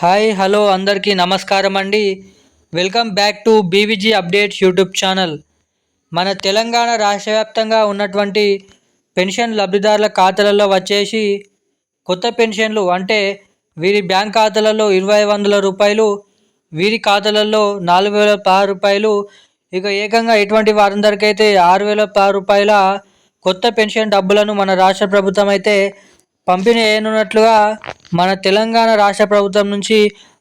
Hi hello అందరికీ నమస్కారం అండి. Welcome back to BVG updates YouTube channel. మన తెలంగాణ రాష్ట్ర వ్యాప్తంగా ఉన్నటువంటి పెన్షన్ లబ్ధిదారుల ఖాతాలలో వచ్చేసి కొత్త పెన్షన్లు అంటే వీరి బ్యాంక్ ఖాతాలలో ఇరవై వందల రూపాయలు వీరి ఖాతాలలో నాలుగు వేల పది రూపాయలు ఇక ఏకంగా ఎటువంటి వారందరికైతే ఆరు వేల పది రూపాయల కొత్త పెన్షన్ డబ్బులను మన రాష్ట్ర ప్రభుత్వం అయితే పంపిణీ చేయనున్నట్లుగా మన తెలంగాణ రాష్ట్ర ప్రభుత్వం నుంచి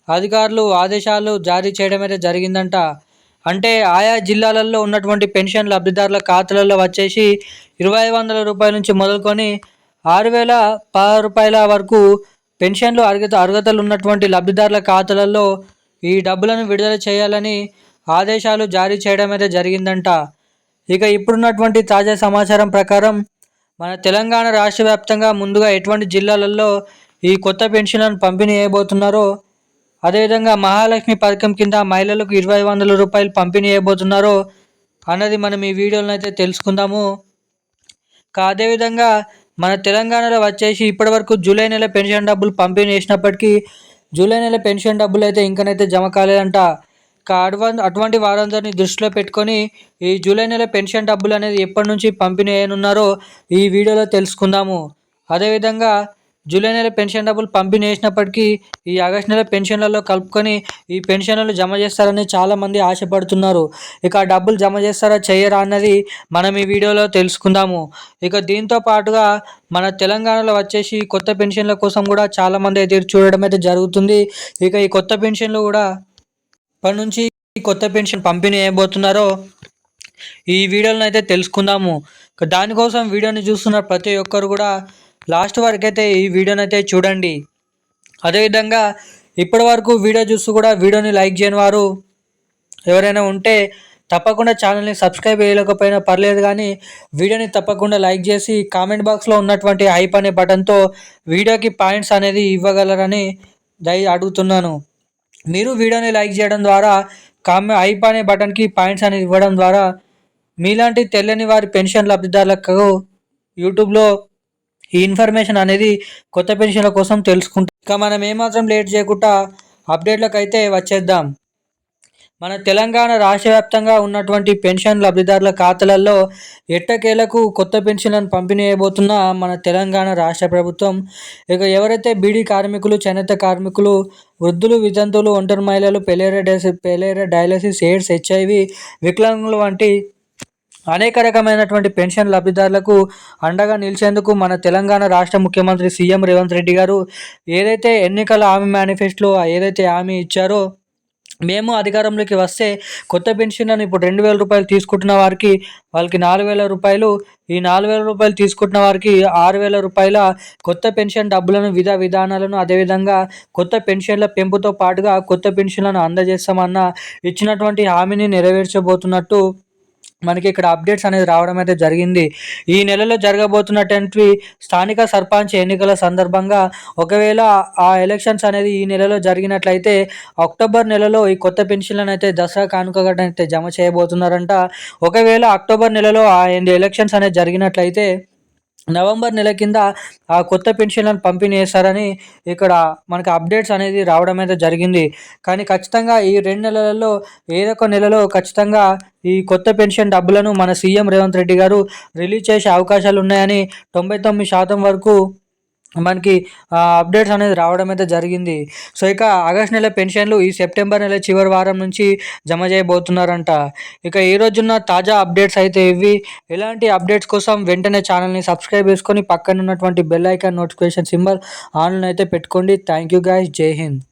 అధికారులు ఆదేశాలు జారీ చేయడం అయితే జరిగిందంట. అంటే ఆయా జిల్లాలలో ఉన్నటువంటి పెన్షన్ లబ్ధిదారుల ఖాతాలలో వచ్చేసి ఇరవై వందల రూపాయల నుంచి మొదలుకొని ఆరు వేల పది రూపాయల వరకు పెన్షన్లు అర్హత అర్హతలు ఉన్నటువంటి లబ్ధిదారుల ఖాతాలలో ఈ డబ్బులను విడుదల చేయాలని ఆదేశాలు జారీ చేయడం అయితే జరిగిందంట. ఇక ఇప్పుడున్నటువంటి తాజా సమాచారం ప్రకారం మన తెలంగాణ రాష్ట్ర వ్యాప్తంగా ముందుగా ఎటువంటి జిల్లాలలో ఈ కొత్త పెన్షన్లను పంపిణీ చేయబోతున్నారో అదేవిధంగా మహాలక్ష్మి పథకం కింద మహిళలకు ఇరవై వందల రూపాయలు పంపిణీ చేయబోతున్నారో అన్నది మనం ఈ వీడియోలను అయితే తెలుసుకుందాము. అదేవిధంగా మన తెలంగాణలో వచ్చేసి ఇప్పటివరకు జూలై నెల పెన్షన్ డబ్బులు పంపిణీ చేసినప్పటికీ జూలై నెల పెన్షన్ డబ్బులు అయితే ఇంకనైతే జమ కాలేదంట. అటువంటి అటువంటి వారందరినీ దృష్టిలో పెట్టుకొని ఈ జూలై నెల పెన్షన్ డబ్బులు అనేది ఎప్పటి నుంచి పంపిణీ అయ్యనున్నారో ఈ వీడియోలో తెలుసుకుందాము. అదేవిధంగా జూలై నెల పెన్షన్ డబ్బులు పంపిణీ చేసినప్పటికీ ఈ ఆగస్ట్ నెల పెన్షన్లలో కలుపుకొని ఈ పెన్షన్లను జమ చేస్తారని చాలామంది ఆశపడుతున్నారు. ఇక ఆ డబ్బులు జమ చేస్తారా చేయరా అన్నది మనం ఈ వీడియోలో తెలుసుకుందాము. ఇక దీంతో పాటుగా మన తెలంగాణలో వచ్చేసి కొత్త పెన్షన్ల కోసం కూడా చాలామంది ఎదురు చూడడం అయితే జరుగుతుంది. ఇక ఈ కొత్త పెన్షన్లు కూడా ఇప్పటి నుంచి కొత్త పెన్షన్ పంపిణీ చేయబోతున్నారో ఈ వీడియోలను అయితే తెలుసుకుందాము. దానికోసం వీడియోని చూస్తున్న ప్రతి ఒక్కరు కూడా లాస్ట్ వరకు అయితే ఈ వీడియోని అయితే చూడండి. అదేవిధంగా ఇప్పటి వరకు వీడియో చూస్తూ కూడా వీడియోని లైక్ చేయని వారు ఎవరైనా ఉంటే తప్పకుండా ఛానల్ని సబ్స్క్రైబ్ చేయలేకపోయినా పర్లేదు కానీ వీడియోని తప్పకుండా లైక్ చేసి కామెంట్ బాక్స్లో ఉన్నటువంటి హైప్ అనే బటన్తో వీడియోకి పాయింట్స్ అనేది ఇవ్వగలరని దయ అడుగుతున్నాను. మీరు వీడియోని లైక్ చేయడం ద్వారా కామె ఐప్ అనే బటన్కి పాయింట్స్ అనేది ఇవ్వడం ద్వారా మీలాంటి తెల్లని వారి పెన్షన్ లబ్ధిదారులకు యూట్యూబ్లో ఈ ఇన్ఫర్మేషన్ అనేది కొత్త పెన్షన్ల కోసం తెలుసుకుంటాం. ఇక మనం ఏమాత్రం లేట్ చేయకుండా అప్డేట్లకు అయితే వచ్చేద్దాం. మన తెలంగాణ రాష్ట్ర వ్యాప్తంగా ఉన్నటువంటి పెన్షన్ లబ్ధిదారుల ఖాతాలలో ఎట్టకేలకు కొత్త పెన్షన్లను పంపిణీ చేయబోతున్న మన తెలంగాణ రాష్ట్ర ప్రభుత్వం ఇక ఎవరైతే బీడీ కార్మికులు చేనేత కార్మికులు వృద్ధులు వితంతువులు ఒంటరి మహిళలు పెలేరా డైలసిస్ పెలేరా డయాలసిస్ ఎయిడ్స్ హెచ్ఐవి వికలాంగులు వంటి అనేక రకమైనటువంటి పెన్షన్ లబ్ధిదారులకు అండగా నిలిచేందుకు మన తెలంగాణ రాష్ట్ర ముఖ్యమంత్రి సీఎం రేవంత్ రెడ్డి గారు ఏదైతే ఎన్నికల హామీ మేనిఫెస్టోలో ఏదైతే హామీ ఇచ్చారో మేము అధికారంలోకి వస్తే కొత్త పెన్షన్లను ఇప్పుడు రెండు వేల రూపాయలు తీసుకుంటున్న వారికి వాళ్ళకి నాలుగు వేల రూపాయలు ఈ నాలుగు వేల రూపాయలు తీసుకుంటున్న వారికి ఆరు వేల రూపాయల కొత్త పెన్షన్ డబ్బులను విధ విధానాలను అదేవిధంగా కొత్త పెన్షన్ల పెంపుతో పాటుగా కొత్త పెన్షన్లను అందజేస్తామన్న ఇచ్చినటువంటి హామీని నెరవేర్చబోతున్నట్టు మనకి ఇక్కడ అప్డేట్స్ అనేది రావడం అయితే జరిగింది. ఈ నెలలో జరగబోతున్నటువంటి స్థానిక సర్పంచ్ ఎన్నికల సందర్భంగా ఒకవేళ ఆ ఎలక్షన్స్ అనేది ఈ నెలలో జరిగినట్లయితే అక్టోబర్ నెలలో ఈ కొత్త పెన్షన్లను అయితే దసరా కానుకగా అయితే జమ చేయబోతున్నారంట. ఒకవేళ అక్టోబర్ నెలలో ఆ ఎలక్షన్స్ అనేది జరిగినట్లయితే నవంబర్ నెల కింద ఆ కొత్త పెన్షన్లను పంపిణీ చేస్తారని ఇక్కడ మనకి అప్డేట్స్ అనేది రావడం అయితే జరిగింది. కానీ ఖచ్చితంగా ఈ రెండు నెలలలో ఏదో ఒక నెలలో ఖచ్చితంగా ఈ కొత్త పెన్షన్ డబ్బులను మన సీఎం రేవంత్ రెడ్డి గారు రిలీజ్ చేసే అవకాశాలు ఉన్నాయని తొంభై తొమ్మిది శాతం వరకు మనకి అప్డేట్స్ అనేది రావడం అయితే జరిగింది. సో ఇక ఆగస్ట్ నెల పెన్షన్లు ఈ సెప్టెంబర్ నెల చివరి వారం నుంచి జమ చేయబోతున్నారంట. ఇక ఈ రోజున్న తాజా అప్డేట్స్ అయితే ఇవి. ఇలాంటి అప్డేట్స్ కోసం వెంటనే ఛానల్ని సబ్స్క్రైబ్ చేసుకొని పక్కన ఉన్నటువంటి bell icon notification symbol online అయితే పెట్టుకోండి. థ్యాంక్ యూ గాయస్ జై హింద్.